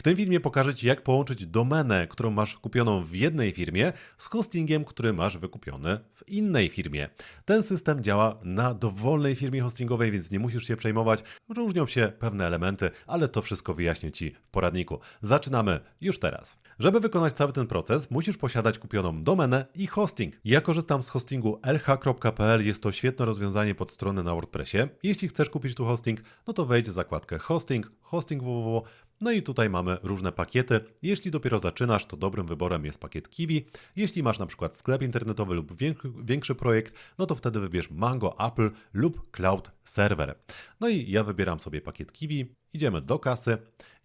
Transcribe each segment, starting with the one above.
W tym filmie pokażę Ci, jak połączyć domenę, którą masz kupioną w jednej firmie, z hostingiem, który masz wykupiony w innej firmie. Ten system działa na dowolnej firmie hostingowej, więc nie musisz się przejmować. Różnią się pewne elementy, ale to wszystko wyjaśnię Ci w poradniku. Zaczynamy już teraz. Żeby wykonać cały ten proces, musisz posiadać kupioną domenę i hosting. Ja korzystam z hostingu lh.pl, jest to świetne rozwiązanie pod stronę na WordPressie. Jeśli chcesz kupić tu hosting, no to wejdź w zakładkę hosting, hosting www. No i tutaj mamy różne pakiety. Jeśli dopiero zaczynasz, to dobrym wyborem jest pakiet Kiwi. Jeśli masz na przykład sklep internetowy lub większy, projekt, no to wtedy wybierz Mango, Apple lub Cloud Server. No i ja wybieram sobie pakiet Kiwi, idziemy do kasy.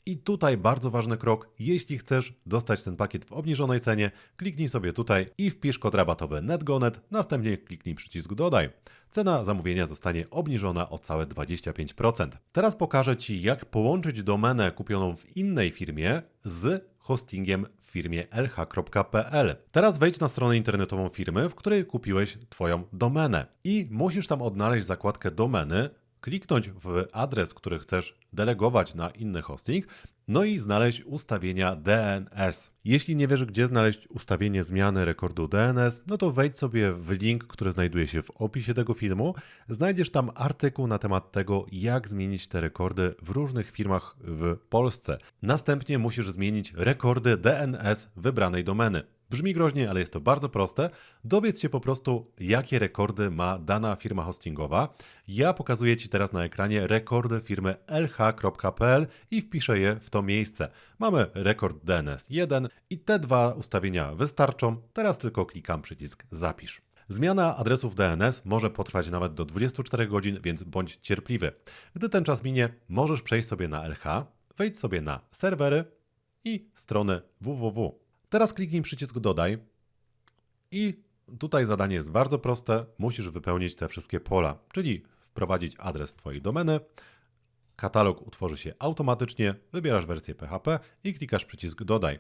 I tutaj bardzo ważny krok, jeśli chcesz dostać ten pakiet w obniżonej cenie, kliknij sobie tutaj i wpisz kod rabatowy NetGonet, następnie kliknij przycisk dodaj. Cena zamówienia zostanie obniżona o całe 25%. Teraz pokażę Ci, jak połączyć domenę kupioną w innej firmie z hostingiem w firmie lh.pl. Teraz wejdź na stronę internetową firmy, w której kupiłeś Twoją domenę i musisz tam odnaleźć zakładkę domeny, kliknąć w adres, który chcesz delegować na inny hosting, no i znaleźć ustawienia DNS. Jeśli nie wiesz, gdzie znaleźć ustawienie zmiany rekordu DNS, no to wejdź sobie w link, który znajduje się w opisie tego filmu. Znajdziesz tam artykuł na temat tego, jak zmienić te rekordy w różnych firmach w Polsce. Następnie musisz zmienić rekordy DNS wybranej domeny. Brzmi groźnie, ale jest to bardzo proste. Dowiedz się po prostu, jakie rekordy ma dana firma hostingowa. Ja pokazuję Ci teraz na ekranie rekordy firmy lh.pl i wpiszę je w to miejsce. Mamy rekord DNS 1 i te dwa ustawienia wystarczą. Teraz tylko klikam przycisk zapisz. Zmiana adresów DNS może potrwać nawet do 24 godzin, więc bądź cierpliwy. Gdy ten czas minie, możesz przejść sobie na LH, wejdź sobie na serwery i stronę www. Teraz kliknij przycisk dodaj i tutaj zadanie jest bardzo proste. Musisz wypełnić te wszystkie pola, czyli wprowadzić adres Twojej domeny. Katalog utworzy się automatycznie, wybierasz wersję PHP i klikasz przycisk dodaj.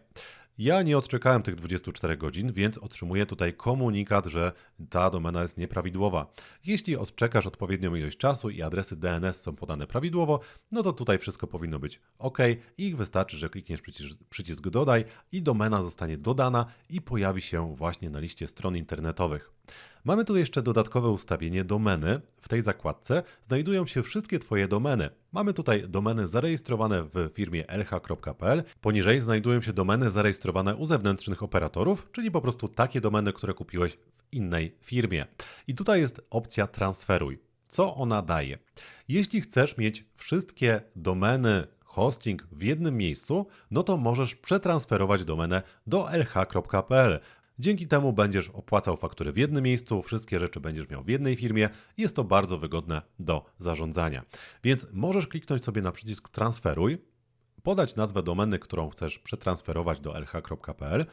Ja nie odczekałem tych 24 godzin, więc otrzymuję tutaj komunikat, że ta domena jest nieprawidłowa. Jeśli odczekasz odpowiednią ilość czasu i adresy DNS są podane prawidłowo, no to tutaj wszystko powinno być ok i wystarczy, że klikniesz przycisk, przycisk dodaj i domena zostanie dodana i pojawi się właśnie na liście stron internetowych. Mamy tu jeszcze dodatkowe ustawienie domeny. W tej zakładce znajdują się wszystkie Twoje domeny. Mamy tutaj domeny zarejestrowane w firmie lh.pl. Poniżej znajdują się domeny zarejestrowane u zewnętrznych operatorów, czyli po prostu takie domeny, które kupiłeś w innej firmie. I tutaj jest opcja transferuj. Co ona daje? Jeśli chcesz mieć wszystkie domeny hosting w jednym miejscu, no to możesz przetransferować domenę do lh.pl. Dzięki temu będziesz opłacał faktury w jednym miejscu, wszystkie rzeczy będziesz miał w jednej firmie. Jest to bardzo wygodne do zarządzania. Więc możesz kliknąć sobie na przycisk transferuj, podać nazwę domeny, którą chcesz przetransferować do lh.pl.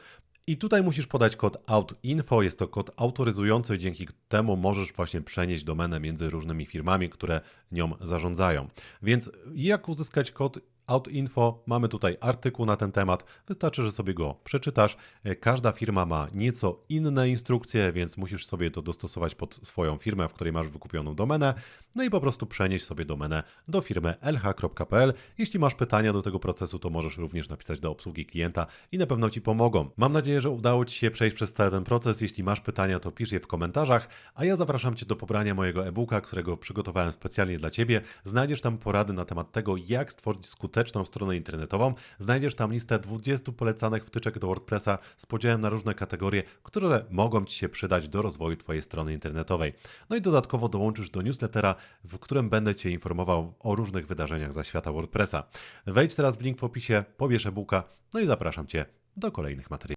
I tutaj musisz podać kod outinfo, jest to kod autoryzujący, dzięki temu możesz właśnie przenieść domenę między różnymi firmami, które nią zarządzają. Więc jak uzyskać kod Outinfo, mamy tutaj artykuł na ten temat. Wystarczy, że sobie go przeczytasz. Każda firma ma nieco inne instrukcje, więc musisz sobie to dostosować pod swoją firmę, w której masz wykupioną domenę. No i po prostu przenieść sobie domenę do firmy lh.pl. Jeśli masz pytania do tego procesu, to możesz również napisać do obsługi klienta i na pewno Ci pomogą. Mam nadzieję, że udało Ci się przejść przez cały ten proces. Jeśli masz pytania, to pisz je w komentarzach, a ja zapraszam Cię do pobrania mojego e-booka, którego przygotowałem specjalnie dla Ciebie. Znajdziesz tam porady na temat tego, jak stworzyć skuteczny skuteczną stronę internetową. Znajdziesz tam listę 20 polecanych wtyczek do WordPressa z podziałem na różne kategorie, które mogą Ci się przydać do rozwoju Twojej strony internetowej. No i dodatkowo dołączysz do newslettera, w którym będę Cię informował o różnych wydarzeniach za świata WordPressa. Wejdź teraz w link w opisie, pobierz e-booka, no i zapraszam Cię do kolejnych materiałów.